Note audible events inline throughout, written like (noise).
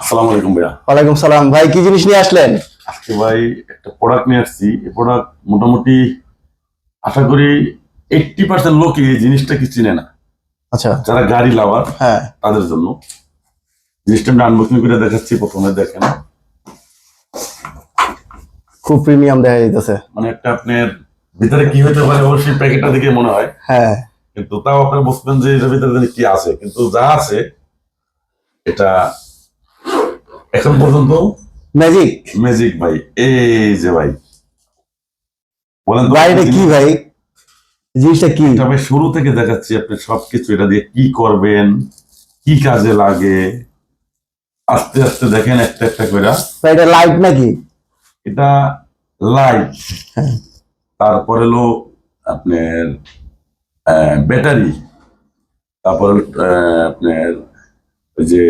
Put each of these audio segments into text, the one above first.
আসসালামু আলাইকুম ভাইয়া। ওয়ালাইকুম সালাম। ভাই কি জিনিস নিয়ে আসলেন? আজকে ভাই একটা প্রোডাক্ট নিয়ে আসছি। এই প্রোডাক্ট মোটামুটি আশা করি এইটটি পার্সেন্ট লোকই এই জিনিসটা কি চিনে না। আচ্ছা। যারা গাড়ি লাভার হ্যাঁ। তাদের জন্য। জিনিসটা আমি আনবক্সিং করে দেখাচ্ছি প্রথমে দেখেন। খুব প্রিমিয়াম দেখা যাইতেছে। মানে একটা আপনার ভিতরে কি হতে পারে অবশ্যই প্যাকেটটা দেখে মনে হয়। হ্যাঁ। কিন্তু তাও আপনারা বুঝবেন যে এটার ভিতরে কি আছে। কিন্তু যা আছে এটা এখন পর্যন্ত ম্যাজিক। ম্যাজিক ভাই এই যে ভাই। বলেন ভাই এটা কি ভাই? জিনিসটা কি? আমি শুরু থেকে দেখাচ্ছি আপনি সবকিছু এটা দিয়ে কি করবেন কি কাজে লাগে। আস্তে আস্তে দেখেন একটা একটা করে ভাই এটা লাইট নাকি? এটা লাইট হ্যাঁ। তারপর হলো আপনার ব্যাটারি তারপর আপনার ওই যে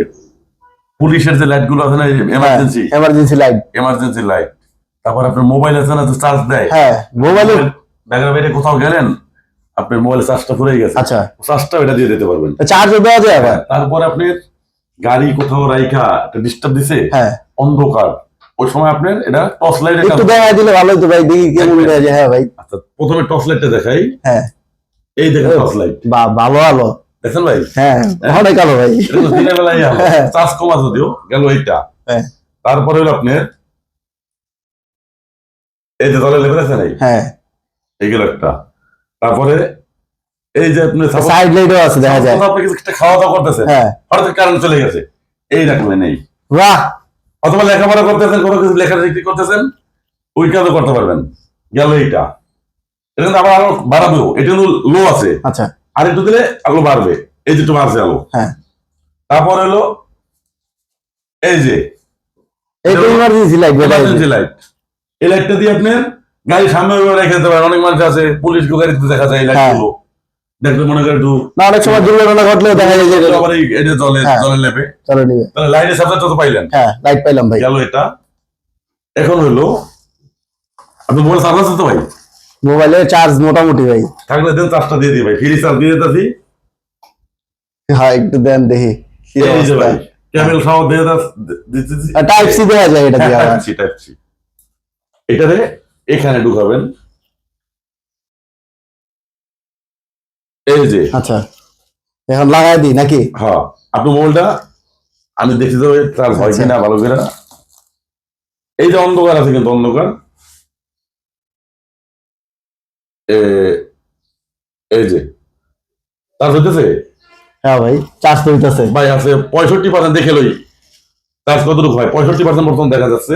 পুলিশের যে লাইটগুলো আছে না emergency emergency light emergency light তারপর আপনার মোবাইল আছে না চার্জ দেয়। হ্যাঁ মোবাইলে ব্যাগের বাইরে কোথাও গেলেন আপনার মোবাইল চার্জটা ফুরে গেছে আচ্ছা। চার্জটা এটা দিয়ে দিতে পারবেন। চার্জ দেওয়া যায় আবার। তারপর আপনি গাড়ি কোথাও রাইখা একটা ডিস্টার্ব দিছে হ্যাঁ। অন্ধকার ওই সময় আপনার এটা টর্চ লাইট একটু দেখা দিলে ভালো হতো ভাই দেখি কেমন হ্যাঁ ভাই। আচ্ছা প্রথমে টর্চ লাইটটা দেখাই। হ্যাঁ। এই দেখেন টর্চ লাইট বা ভালো আলো। দেখেন ভাই? হ্যাঁ অনেক আলো ভাই। দিনের বেলায় হ্যাঁ। চার্জ কমা যদিও গেল এইটা। হ্যাঁ। তারপরে হলো আপনার এই যে দলে লেগে আছে নাই? হ্যাঁ। এইগুলো একটা। তারপরে এই যে আপনি সাইড লাইটও আছে দেখা যায়। আপনি কিছু একটা খাওয়া দাওয়া করতেছেন। হ্যাঁ। হঠাৎ কারেন্ট চলে গেছে। এই রাখবেন এই বাহ! অথবা লেখাপড়া করতেছেন কোনো কিছু লেখা লিখি করতেছেন ওই কাজও করতে পারবেন। গেল এইটা। এটা কিন্তু আবার আরও বাড়াবেও এটা কিন্তু লো আছে। আচ্ছা। আর একটু দিলে আলো বাড়বে। এই যেটু বাড়ছে আলো হ্যাঁ। তারপর হলো এই যে ইমার্জেন্সি লাইট। এই লাইটটা দিয়ে আপনি গাড়ি সামনে রেখে দিতে পারেন। অনেক মানুষ আছে পুলিশ গাড়িতে দেখা যায় এই হ্যাঁ। দেখলে মনে করে একটু না অনেক সময় দুর্ঘটনা ঘটলেও দেখা যায় যে এটা- আবার এই এটা জলে হ্যাঁ। জলে নেবে চলো নিবে তাহলে লাইটের তো পাইলেন। হ্যাঁ লাইট পাইলাম ভাই। গেল এটা। এখন হলো আপনি মোবাইল তো ভাই মোবাইলে চার্জ মোটামুটি ভাই। থাকলে দেন চার্জটা দিয়ে দিই ভাই। ফ্রি চার্জ দিয়ে দিতেছি। হ্যাঁ একটু দেন দেখি। কি অবস্থা। ক্যামেল সহ দিয়ে দাস- দিতেছি। টাইপ সি দেখা যায় এটা দিয়ে। টাইপ সি টাইপ সি এটারে এখানে ঢুকাবেন। এই যে। আচ্ছা। এখন লাগাই দিই নাকি? হ্যাঁ আপনি মোবাইলটা আমি দেখি তো চার্জ হয় আচ্ছা। কিনা ভালো করে এই যে অন্ধকার আছে কিন্তু অন্ধকার এ- এই যে চার্জ হইতেছে? হ্যাঁ ভাই চার্জ তো হইতাছে ভাই আছে পঁয়ষট্টি পার্সেন্ট দেখে লই। চার্জ কতটুকু হয়? পঁয়ষট্টি পার্সেন্ট বর্তমান দেখা যাচ্ছে।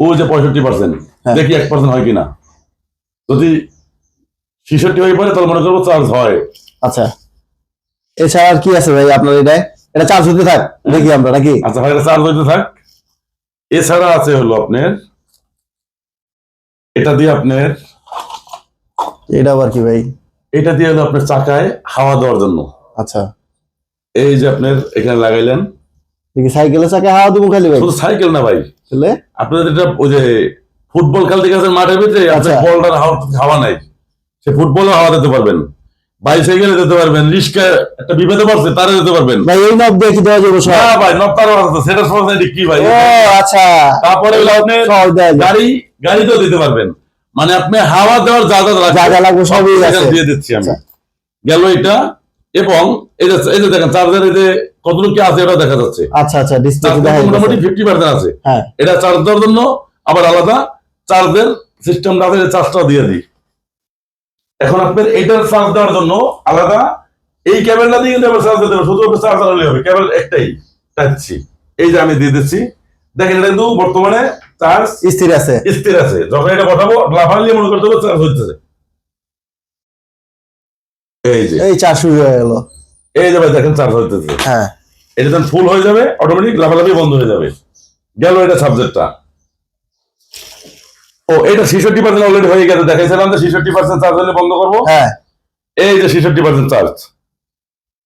ওই যে পঁয়ষট্টি পার্সেন্ট হ্যাঁ। দেখি এক পার্সেন্ট হয় কিনা। যদি ছিষট্টি হয়ে পড়ে তাহলে মনে করব চার্জ হয়। আচ্ছা। এছাড়া আর কি আছে ভাই আপনার এটা এটা চার্জ হতে থাক দেখি আমরা নাকি? আচ্ছা ভাই চার্জ হইতে থাক। এছাড়া আছে হলো আপনার এটা দিয়ে আপনার এটা আবার কি ভাই? এটা দিয়ে আপনার চাকায় হাওয়া দেওয়ার জন্য। আচ্ছা। এই যে আপনার এখানে লাগাইলেন। দেখি সাইকেলের চাকে হাওয়া দেবো খালি ভাই। শুধু সাইকেল না ভাই। তাহলে? আপনাদের এটা ওই যে ফুটবল খেলতে গেছেন মাঠের ভিতরে আপনার আচ্ছা। বলটার হাওয়া হাওয়া নাই। সে ফুটবলে হাওয়া দিতে পারবেন। বাইসাইকেলে দিতে পারবেন রিস্কা একটা বিপদে পড়ছে তারে দিতে পারবেন। ভাই এই নব কি দেওয়া যাবে সব? না ভাই নপ্তার আছে সেটা সমস্যা কি ভাই? ও আচ্ছা। তারপরে আপনি সব গাড়ি গাড়িতেও দিতে পারবেন। মানে আপনি হাওয়া দেওয়ার যা যা যা যা লাগবে সবই দিয়ে দিচ্ছি আমি। আচ্ছা। গেল এটা এবং এই যে এই যে দেখেন চার্জার এই যে কতটুকু কি আছে এটা দেখা যাচ্ছে। আচ্ছা আচ্ছা ডিসপ্লে মোটামুটি যাচ্ছে ফিফটি পার্সেন্ট আছে। হ্যাঁ। এটা চার্জ দেওয়ার জন্য আবার আলাদা চার্জের সিস্টেম আছে চার্জটা দিয়ে দিই। এখন আপনার এইটার চার্জ দেওয়ার জন্য আলাদা এই কেবলটা দিয়ে কিন্তু চার্জ দিতে হবে। শুধু চার্জ হলে হবে। কেবল একটাই সি এই যে আমি দিয়ে দিচ্ছি। দেখেন এটা কিন্তু বর্তমানে চার্জ স্থির আছে। স্থির আছে। যখন এটা পাঠাবো লাফালি মনে করতে হবে চার্জ হচ্ছে এই যে। এই চার্জ শুরু হয়ে গেল। এই যে ভাই দেখেন চার্জ হইতেছে। হ্যাঁ। এটা যখন ফুল হয়ে যাবে অটোমেটিক লাফালাফি বন্ধ হয়ে যাবে। গেল এটা সাবজেক্টটা ও এটা ছিষট্টি পার্সেন্ট অলরেডি হয়ে গেছে। দেখাইছিলাম যে ছিষট্টি পার্সেন্ট চার্জ হলে বন্ধ করব। হ্যাঁ। এই যে ছিষট্টি পার্সেন্ট চার্জ।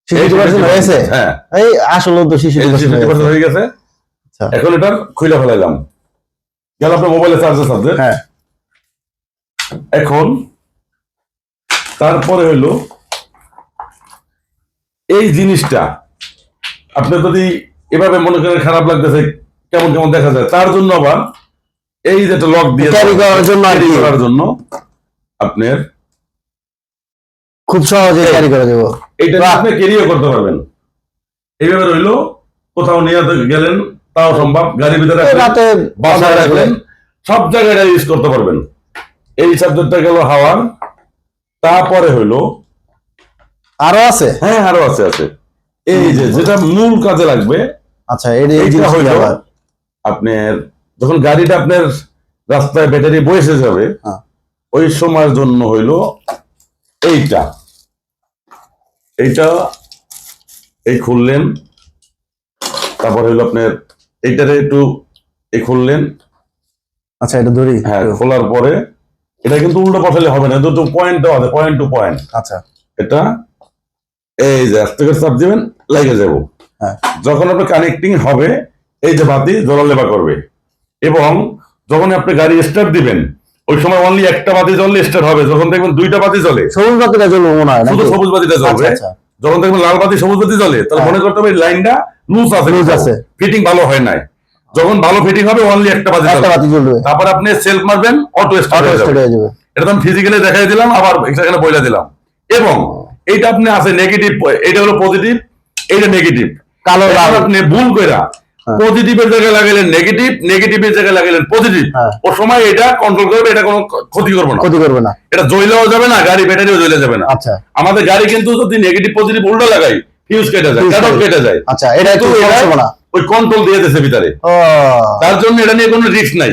সিক্সটি পার্সেন্ট হয়েছে? হ্যাঁ। এই আসলে তো ছিষট্টি পার্সেন্ট পার্সেন্ট হয়ে গেছে। আচ্ছা। এখন এটা খুলে ফেলাইলাম। গেল আপনার মোবাইলে চার্জের সাবজেক্ট হ্যাঁ। এখন তারপরে হলো এই জিনিসটা আপনি যদি এভাবে মনে করেন খারাপ লাগতেছে কেমন কেমন দেখা যায় তার জন্য আবার এই যে একটা লক দিয়ে করার জন্য করার জন্য আপনার খুব সহজে ক্যারি করে দেবো। বাহ। আপনি ক্যারিও করতে পারবেন। এইভাবে রইল কোথাও নিয়ে গেলেন তাও সম্ভব। গাড়ির ভিতরে রাতে বাসায় রাখলেন সব জায়গায় এটা ইউজ করতে পারবেন। এই সাবজেক্টটা গেল হাওয়ার। তারপরে হইল আরও আছে? হ্যাঁ আরও আছে আছে। এই যে যেটা মূল কাজে লাগবে আচ্ছা জিনিসটা হইল আপনার যখন গাড়িটা আপনার রাস্তায় ব্যাটারি বসে যাবে হ্যাঁ। ওই সময়ের জন্য হইল এইটা। এইটা এই খুললেন তারপর হইল আপনার এইটারে একটু এই খুললেন আচ্ছা এটা ধরি হ্যাঁ খোলার পরে এটা কিন্তু উল্টো বসালে হবে না দুটো পয়েন্ট দেওয়া আছে পয়েন্ট টু পয়েন্ট আচ্ছা। এটা এই যে আস্তে করে চাপ দিবেন লেগে যাব। হ্যাঁ। যখন আপনার কানেক্টিং হবে এই যে বাতি জ্বলালেবা করবে। এবং যখন আপনি গাড়ি স্টার্ট দিবেন ওই সময় অনলি একটা বাতি জ্বললে স্টার্ট হবে যখন দেখবেন দুইটা বাতি জ্বলে। সবুজ বাতিটা জ্বলবো মনে হয় শুধু সবুজ বাতিটা আচ্ছা জ্বলবে। আচ্ছা যখন দেখবেন লাল বাতি সবুজ বাতি জ্বলে তাহলে হ্যাঁ। মনে করতে হবে লাইনটা লুজ আছে Loose আছে। ফিটিং ভালো হয় নাই। যখন ভালো ফিটিং হবে অনলি একটা বাতি একটা বাতি জ্বলবে। তারপর আপনি সেলফ মারবেন অটো স্টার্ট হয়ে যাবে। এটা আমি ফিজিক্যালি দেখাই দিলাম আবার এখানে বইলা দিলাম। এবং এইটা আপনি আছে নেগেটিভ এটা হলো পজিটিভ এইটা নেগেটিভ কালো লাল। আপনি ভুল কইরা হ্যাঁ। পজিটিভের জায়গায় লাগাইলেন নেগেটিভ নেগেটিভের জায়গায় লাগাইলেন পজিটিভ হ্যাঁ। ও সময় এটা কন্ট্রোল করবে এটা কোনো ক্ষতি করবে না। ক্ষতি করবে না। এটা জ্বলেও যাবে না গাড়ি ব্যাটারিও জ্বলে যাবে না। আচ্ছা। আমাদের গাড়ি কিন্তু যদি নেগেটিভ পজিটিভ উল্টো লাগাই ফিউজ কেটে যায় কাটক কেটে যায়। আচ্ছা এটা একটু না। ওই কন্ট্রোল দিয়ে দিয়েছে ভিতরে। তার জন্য এটা নিয়ে কোনো রিস্ক নাই।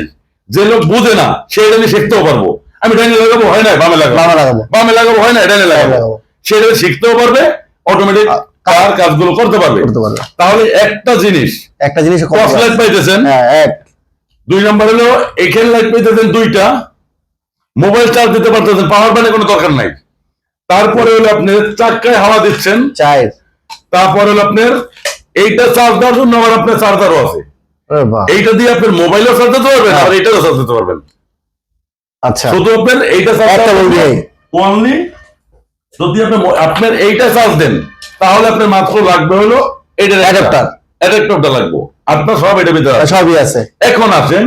যে লোক বুঝে না সে এটা নিয়ে শিখতেও পারব। আমি ডাইনে লাগাবো হয় না বামে লাগাবো। লামা লাগাবো। বামে লাগাবো হয় না ডাইনে লাগাবো। সে শিখতেও পারবে অটোমেটিক তার কাজগুলো করতে পারবে। তাহলে একটা জিনিস একটা জিনিস ক্রস লাইট পাইতেছেন? হ্যাঁ এক। দুই নম্বর হলো এখানে লাইট পাইতেছেন দুইটা। মোবাইল চার্জ দিতে পারতেছেন পাওয়ার ব্যাংকের কোনো দরকার নাই। তারপরে হলো আপনার চাক্কায় হাওয়া দিচ্ছেন। চার। তারপরে হলো আপনার এইটা চার্জ দেওয়ার জন্য আবার আপনার চার্জারও আছে। এইটা দিয়ে আপনার মোবাইলও চার্জ দিতে পারবেন হ্যাঁ। আর এইটাও চার্জ দিতে পারবেন। আচ্ছা। শুধু আপনার এইটা চার্জ। অনলি যদি আপনি আপনার এইটা চার্জ দেন তাহলে আপনার মাত্র লাগবে হলো এটার Adapter। অ্যাডাপ্টারটা লাগবে। আপনার সব এটা ভিতরে আছে। সবই আছে। এখন আসেন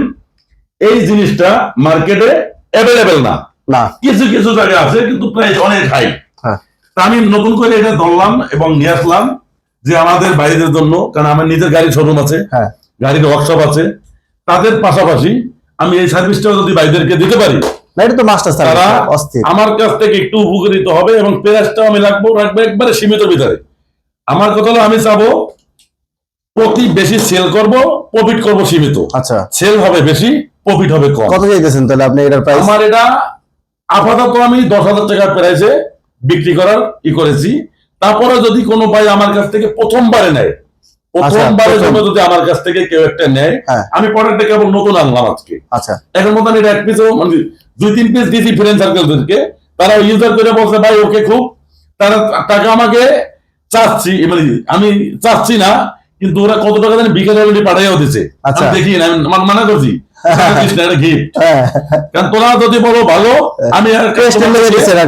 এই জিনিসটা মার্কেটে অ্যাভেলেবেল না। না। কিছু কিছু জায়গায় আছে কিন্তু প্রাইস অনেক হাই তা আমি নতুন করে এটা ধরলাম এবং নিয়ে আসলাম যে আমাদের বাইরের জন্য কারণ আমার নিজের গাড়ির শোরুম আছে হ্যাঁ। গাড়ির ওয়ার্কশপ আছে। তাদের পাশাপাশি আমি এই সার্ভিসটাও যদি বাইরেরকে দিতে পারি এটা তো মাস্টার তারা আমার কাছ থেকে একটু উপকৃত হবে এবং প্রাইসটাও আমি রাখব রাখব একবারে সীমিত ভিতরে। আমার কথা হলো আমি চাবো প্রতি বেশি সেল করব প্রফিট করব সীমিত। আচ্ছা। সেল হবে বেশি প্রফিট হবে কম। কত চাইতেছেন তাহলে আপনি এটার প্রাইস আমার এটা আপাতত আমি দশ হাজার টাকা প্রাইসে বিক্রি করার ই করেছি তারপরে যদি কোনো ভাই আমার কাছ থেকে প্রথমবারে নেয় প্রথমবারের প্রথম। জন্য যদি আমার কাছ থেকে কেউ একটা নেয় হ্যাঁ। আমি প্রোডাক্টটা কেবল নতুন আনলাম আজকে। আচ্ছা। এখন মতন এটা এক পিসও মানে দুই তিন পিস দিয়েছি ফ্রেন্ড সার্কেলদেরকে তারা ইউজার করে বলছে ভাই ওকে খুব। তারা টাকা আমাকে চাচ্ছি মানে আমি চাচ্ছি না কিন্তু ওরা কত টাকা জানি বিকেল অলরেডি পাঠাইয়াও দিছে। আচ্ছা। আমি দেখি না আমি মানা করছি। (laughs) হ্যাঁ। কারণ তোরা যদি বলো ভালো আমি আর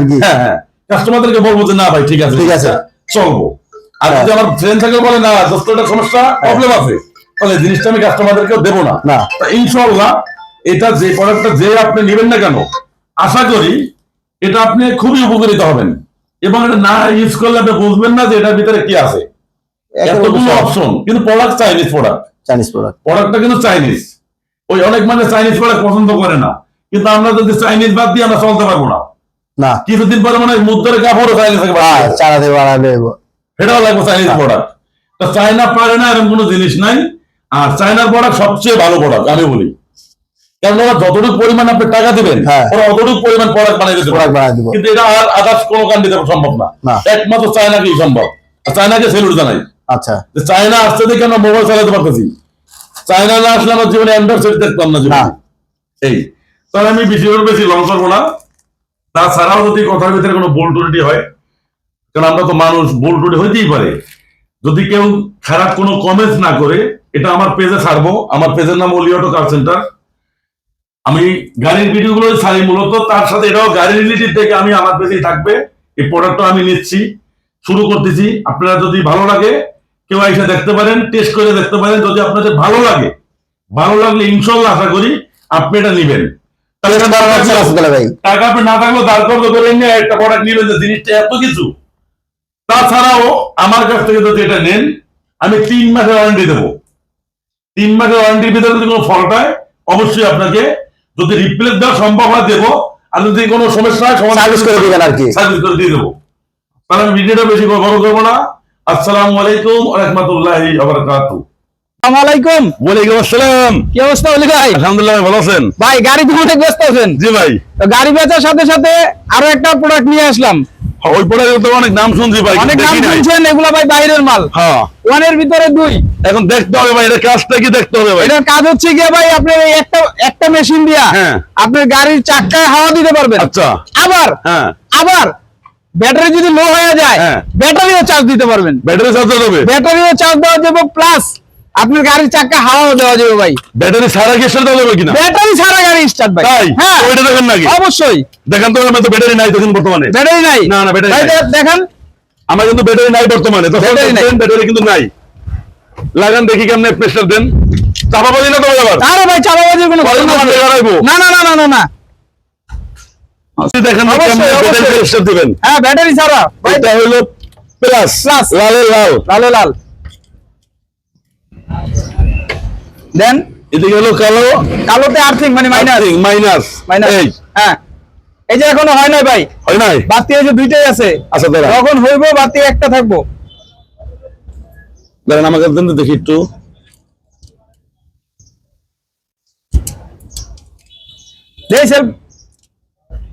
কি। হ্যাঁ হ্যাঁ। কাস্টমারদেরকে বলব যে না ভাই ঠিক আছে ঠিক আছে। চলবো। আর। যদি আমার ফ্রেন্ড সার্কেল বলে না দোস্ত এটা সমস্যা প্রবলেম আছে। তাহলে জিনিসটা আমি কাস্টমারদেরকেও দেবো না। না। ইনশাল্লাহ এটা যে প্রোডাক্টটা যে আপনি নেবেন না কেন আশা করি এটা আপনি খুবই উপকৃত হবেন। এবং এটা না ইউজ করলে আপনি বুঝবেন না যে এটার ভিতরে কি আছে। এতগুলো অপশন কিন্তু product Chinese product Chinese product প্রোডাক্টটা কিন্তু চাইনিজ ওই অনেক মানে চাইনিজ প্রোডাক্ট পছন্দ করে না। কিন্তু আমরা যদি চাইনিজ বাদ দিয়ে আমরা চলতে পারব না। না। কিছুদিন পরে মানে মুদ্রের কাপড়ও চাইনিজ হ্যাঁ দিয়ে চালাতে বাড়াবে এটাও লাগবে চাইনিজ প্রোডাক্ট তো চায়না পারে না এরকম কোনো জিনিস নাই। আর চায়নার প্রোডাক্ট সবচেয়ে ভালো প্রোডাক্ট আমি বলি। কারণ ওরা যতটুকু পরিমাণ আপনি টাকা দিবেন হ্যাঁ। ওরা অতটুকু পরিমাণ প্রোডাক্ট বানিয়ে দিতে কিন্তু এটা আর আদার্স কোনো কান্ট্রিতে সম্ভব না। একমাত্র চায়নাকেই সম্ভব। আর চায়নাকে সেলুট জানাই। আচ্ছা। চায়না আসতে দেখে আমরা মোবাইল চালাতে পারতেছি। চায়না না আসলে আমার জীবনে অ্যান্ড্রয়েড সেট দেখতাম না। এই। তাহলে আমি বেশি বেশি লং করব না। তাছাড়াও যদি কথার ভিতরে কোনো বোল টুটি হয়, কারণ আমরা তো মানুষ বোল টুটি হইতেই পারে। যদি কেউ খারাপ কোনো কমেন্টস না করে, এটা আমার পেজে ছাড়বো। আমার পেজের নাম অলিঅটো কার সেন্টার আমি গাড়ির ভিডিওগুলো ছাড়ি মূলত, তার সাথে এটাও গাড়ি রিলেটেড থেকে আমি আমার পেজেই থাকবে। এই প্রোডাক্টটা আমি নিচ্ছি, শুরু করতেছি। আপনারা যদি ভালো লাগে, কেউ এসে দেখতে পারেন টেস্ট করে দেখতে পারেন। যদি আপনাদের ভালো লাগে, ভালো লাগলে ইনশাল্লাহ আশা করি আপনি এটা নেবেন। টাকা না থাকলেও- আপনি না দাঁড় করেন নিয়ে একটা প্রোডাক্ট নিবেন যে জিনিসটা এত কিছু। তাছাড়াও আমার কাছ থেকে যদি এটা নেন আমি তিন মাসের ওয়ারেন্টি দেবো। তিন মাসের ওয়ারেন্টির ভিতরে যদি কোনো ফল্ট হয় অবশ্যই আপনাকে যদি রিপ্লেস দেওয়া সম্ভব হয় দেবো। আর যদি কোনো সমস্যা হয় সার্ভিস করে দিবেন আর কি। সার্ভিস করে দিয়ে দেবো। তাহলে আমি ভিডিওটা বেশি বড় করব না। আসসালামু আলাইকুম রহমতুল্লাহি আবরকাতু আলাইকুম। ওয়ালাইকুম আসসালাম। কি অবস্থা ভাই? আলহামদুলিল্লাহ ভালো আছেন। ভাই গাড়ি অনেক ব্যস্ত আছেন? জি ভাই। তো গাড়ি বেচার সাথে সাথে আরও একটা প্রোডাক্ট নিয়ে আসলাম। ওই প্রোডাক্ট তো অনেক নাম শুনছি ভাই অনেক নাম শুনছেন এগুলা ভাই বাইরের মাল। হ্যাঁ। ওয়ানের ভিতরে দুই। এখন দেখতে হবে ভাই এটা কাজটা কি দেখতে হবে ভাই? এটার কাজ হচ্ছে গিয়ে ভাই আপনার একটা একটা মেশিন দিয়া হ্যাঁ। আপনার গাড়ির চাক্কায় হাওয়া দিতে পারবেন। আচ্ছা। আবার হ্যাঁ। আবার ব্যাটারি যদি লো হয়ে যায় হ্যাঁ। ব্যাটারিও চার্জ দিতে পারবেন। ব্যাটারি চার্জ দেবে। ব্যাটারিও চার্জ দেওয়া যাবে প্লাস আপনার গাড়ির চাক্কা হাওয়া দেওয়া যাবে ভাই। ব্যাটারি সারা কি সেটা দেবে কিনা? ব্যাটারি ছাড়া গাড়ি স্টার্ট ভাই। হ্যাঁ। ওইটা দেখেন নাকি অবশ্যই। দেখেন তো আমার তো ব্যাটারি নাই তখন বর্তমানে। ব্যাটারি নাই? না, না, নাই। দেখান। আমার কিন্তু ব্যাটারি নাই বর্তমানে। তো Battery নাই। ব্যাটারি কিন্তু নাই। লাগান দেখি কেমনে প্রেসার দেন। চাপা বাজি না তো আবার? আরে ভাই চাপাবাজির কোনো? লাগাইবো? না না না না না না। দেখেন কেমনে ব্যাটারি। প্রেসার দিবেন। হ্যাঁ ব্যাটারি ভাই এটা হলো প্লাস। লালে লাল। লালে লাল। দেন এদিকে হলো কালো। কালোতে আর্থিং মানে মাইনাস মাইনাস মাইনাস এই। হ্যাঁ। এই যে এখনও হয় নাই ভাই। হয় নাই? বাতি এই যে দুইটাই আছে। আচ্ছা দাঁড়া। যখন হইব বাতি একটা থাকব। দাঁড়ান আমাকে দেন তো দেখি একটু। দেই সেলফ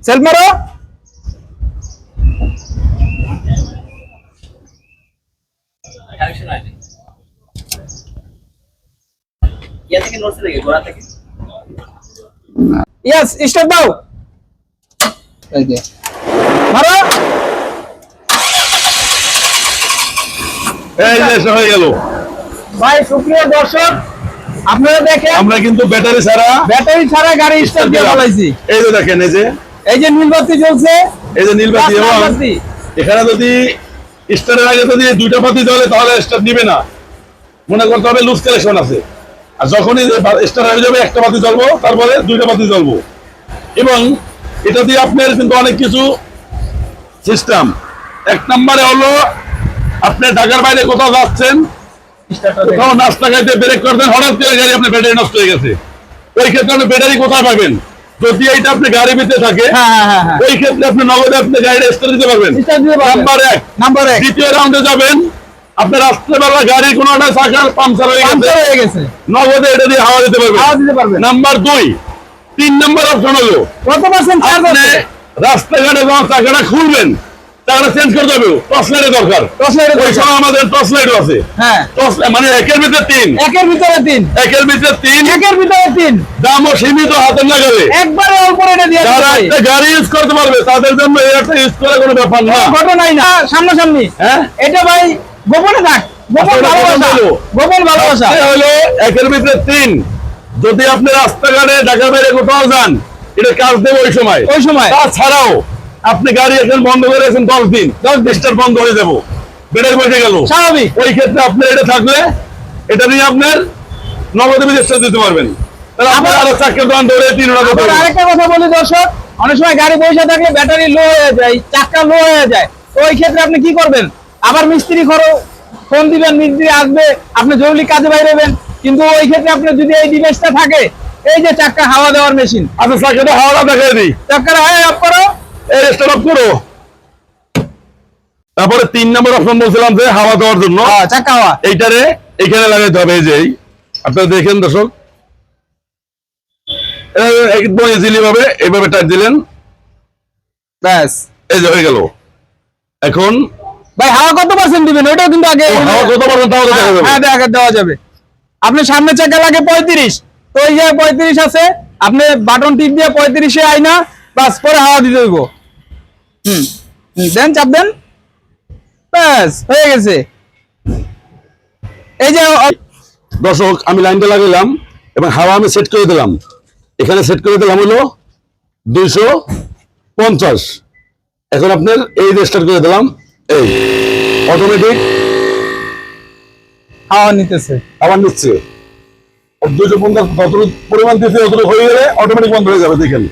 সেলফ মারো। ইয়া থেকে নড়ছে নাকি? গোড়া থেকে? ইয়েস স্টার্ট দাও এই যে। মারো। এই যে হয়ে গেল। ভাই সুপ্রিয় দর্শক আপনারা দেখেন আমরা কিন্তু ব্যাটারি ছাড়া ব্যাটারি ছাড়া গাড়ি স্টার্ট দিয়ে বলাইছি এই যে দেখেন এই যে। এই যে নীল বাতি জ্বলছে এই যে নীলবাতি এবং এখানে যদি স্টারের আগে যদি দুইটা বাতি জ্বলে তাহলে স্টার নিবে না। মনে করতে হবে লুজ কালেকশন আছে। আর যখনই স্টার হয়ে যাবে একটা বাতি জ্বলবো তারপরে দুইটা বাতি জ্বলবো। এবং এটা দিয়ে আপনার কিন্তু অনেক কিছু সিস্টেম এক নম্বরে হলো আপনি ঢাকার বাইরে কোথাও যাচ্ছেন কোথাও নাস্তা খাইতে ব্রেক করবেন হঠাৎ করে গাড়ি আপনার ব্যাটারি নষ্ট হয়ে গেছে। ওই ক্ষেত্রে আপনি ব্যাটারি কোথায় পাবেন? যদি এইটা আপনি গাড়ি ভিতরে থাকে হ্যাঁ হ্যাঁ হ্যাঁ ওই ক্ষেত্রে আপনি নগদে আপনি গাড়িটা পারবেন। Start দিতে পারবেন। নাম্বার এক। নাম্বার এক। দ্বিতীয় রাউন্ডে যাবেন আপনি রাত্রেবেলা গাড়ি কোনো একটা পাংচার হয়ে গেছে। নগদে এটা দিয়ে হাওয়া দিতে পারবেন। হাওয়া দিতে পারবেন। নাম্বার দুই তিন নাম্বার অপশন হলো কত পার্সেন্ট চার্জ আছে? রাস্তাঘাটে যখন চাকাটা খুলবেন চাকাটা চেঞ্জ করতে হবে। টর্চ লাইটের দরকার। টর্চ লাইটের ওই সময় আমাদের টর্চ লাইটও আছে। হ্যাঁ। টর্চ মানে একের ভিতরে তিন। একের ভিতরে তিন। একের ভিতরে তিন। একের ভিতরে তিন। দামও সীমিত হাতের নাগালে একবারে অল্প রেটে দিয়ে দিতে যারা একটা গাড়ি ইউজ করতে পারবে তাদের জন্য এই একটা ইউজ করা কোনো ব্যাপার না। ঘটনাই না। সামনাসামনি। হ্যাঁ? এটা ভাই গোপনে থাক গোপন ভালোবাসা গোপন ভালোবাসা। হলো একের ভিতরে তিন। যদি আপনি রাস্তাঘাটে ঢাকা বাইরে কোথাও যান এটা কাজ দেবে ওই সময়। ওই সময়। তাছাড়াও আপনি গাড়ি এখন বন্ধ করে রেখেছেন দশ দিন। দশ ডিস্টার বন্ধ হয়ে যাব। বেড়ে বসে গেল। স্বাভাবিক। ওই ক্ষেত্রে আপনার এটা থাকলে এটা নিয়ে আপনার নগদে রেজিস্টার দিতে পারবেন। আরেকটা কথা বলি দর্শক অনেক সময় গাড়ি বসে থাকলে ব্যাটারি লো হয়ে যায় চাক্কা লো হয়ে যায়। ওই ক্ষেত্রে আপনি কি করবেন? আবার মিস্ত্রি খরচ ফোন দিবেন মিস্ত্রি আসবে আপনি জরুরি কাজে বাইরেবেন কিন্তু ওই ক্ষেত্রে আপনার যদি এই ডিভাইসটা থাকে এই যে চাক্কা হাওয়া দেওয়ার মেশিন। আচ্ছা চারটে হাওড়া দেখাই দিই। চাক্কাটা হয় অফ করো। এই স্টার্ট অফ করো তারপরে তিন নম্বর অপশন বলছিলাম যে হাওয়া দেওয়ার জন্য। হ্যাঁ, চাক্কা হাওয়া। এইটারে এখানে লাগাইতে হবে এই যে আপনারা দেখেন দর্শক। একদম ইজিলি ভাবে এইভাবে টাইট দিলেন। ব্যাস। এই যে হয়ে গেল। এখন ভাই হাওয়া কত পার্সেন্ট দিবেন? ওইটাও কিন্তু আগে হাওয়া কত পার্সেন্ট তাহলে দেখা যাবে হ্যাঁ দেখা দেওয়া যাবে। আপনি সামনে চাকা লাগে পঁয়ত্রিশ। তো ওই যে পঁয়ত্রিশ আছে আপনি বাটন টিপ দিয়ে পঁয়ত্রিশে আইনা বাস পরে হাওয়া দিতে হইব। হুম। দেন চাপ দেন। ব্যাস হয়ে গেছে। এই যে দর্শক আমি লাইনটা লাগাইলাম এবং হাওয়া আমি সেট করে দিলাম। এখানে সেট করে দিলাম হলো দুইশো পঞ্চাশ। এখন আপনার এই স্টার্ট করে দিলাম এই অটোমেটিক হাওয়া নিতেছে। আবার নিচ্ছে। দুইশো পঞ্চাশ কতটুকু পরিমাণ দিচ্ছে অতটুকু হয়ে গেলে অটোমেটিক বন্ধ হয়ে যাবে দেখেন।